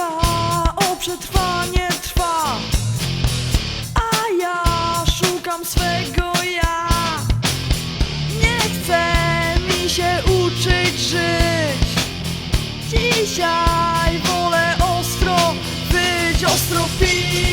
O przetrwanie trwa, a ja szukam swego ja. Nie chcę mi się uczyć żyć. Dzisiaj wolę ostro być ostro pić.